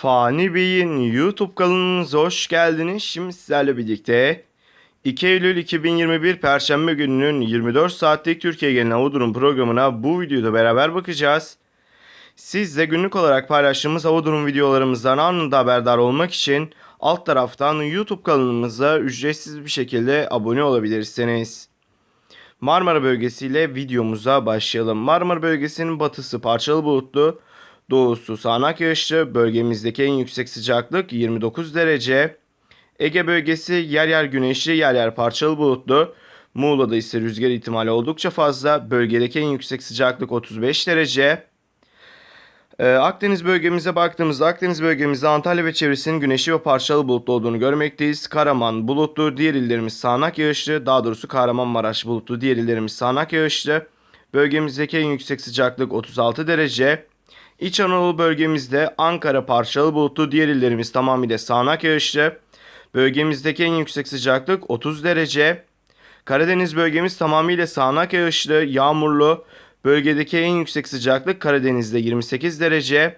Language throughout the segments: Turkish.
Fani Bey'in YouTube kanalınıza hoş geldiniz. Şimdi sizlerle birlikte 2 Eylül 2021 Perşembe gününün 24 saatlik Türkiye genel hava durum programına bu videoda beraber bakacağız. Siz de günlük olarak paylaştığımız hava durum videolarımızdan anında haberdar olmak için alt taraftan YouTube kanalımıza ücretsiz bir şekilde abone olabilirsiniz. Marmara bölgesiyle videomuza başlayalım. Marmara bölgesinin batısı parçalı bulutlu, doğusu sağanak yağışlı, bölgemizdeki en yüksek sıcaklık 29 derece. Ege bölgesi yer yer güneşli, yer yer parçalı bulutlu. Muğla'da ise rüzgar ihtimali oldukça fazla. Bölgedeki en yüksek sıcaklık 35 derece. Ee, Akdeniz bölgemize baktığımızda Akdeniz bölgemizde Antalya ve çevresinin güneşli ve parçalı bulutlu olduğunu görmekteyiz. Karaman bulutlu, diğer illerimiz sağanak yağışlı. Daha doğrusu Kahramanmaraş bulutlu, diğer illerimiz sağanak yağışlı. Bölgemizdeki en yüksek sıcaklık 36 derece. İç Anadolu bölgemizde Ankara parçalı bulutlu, diğer illerimiz tamamıyla sağanak yağışlı. Bölgemizdeki en yüksek sıcaklık 30 derece. Karadeniz bölgemiz tamamıyla sağanak yağışlı, yağmurlu. Bölgedeki en yüksek sıcaklık Karadeniz'de 28 derece.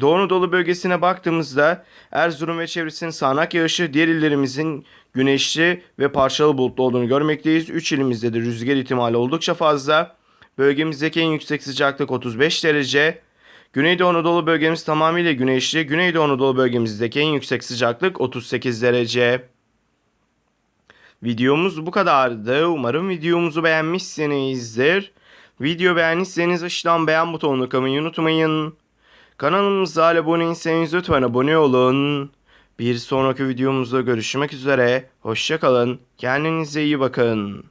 Doğu Anadolu bölgesine baktığımızda Erzurum ve çevresinin sağanak yağışı, diğer illerimizin güneşli ve parçalı bulutlu olduğunu görmekteyiz. 3 ilimizde de rüzgar ihtimali oldukça fazla. Bölgemizdeki en yüksek sıcaklık 35 derece. Güneydoğu Anadolu bölgemiz tamamıyla güneşli. Güneydoğu Anadolu bölgemizdeki en yüksek sıcaklık 38 derece. Videomuz bu kadardı. Umarım videomuzu beğenmişsinizdir. Video beğendiyseniz aşağıdan beğen butonuna kılmayı unutmayın. Kanalımıza hala abone değilseniz lütfen abone olun. Bir sonraki videomuzda görüşmek üzere. Hoşçakalın. Kendinize iyi bakın.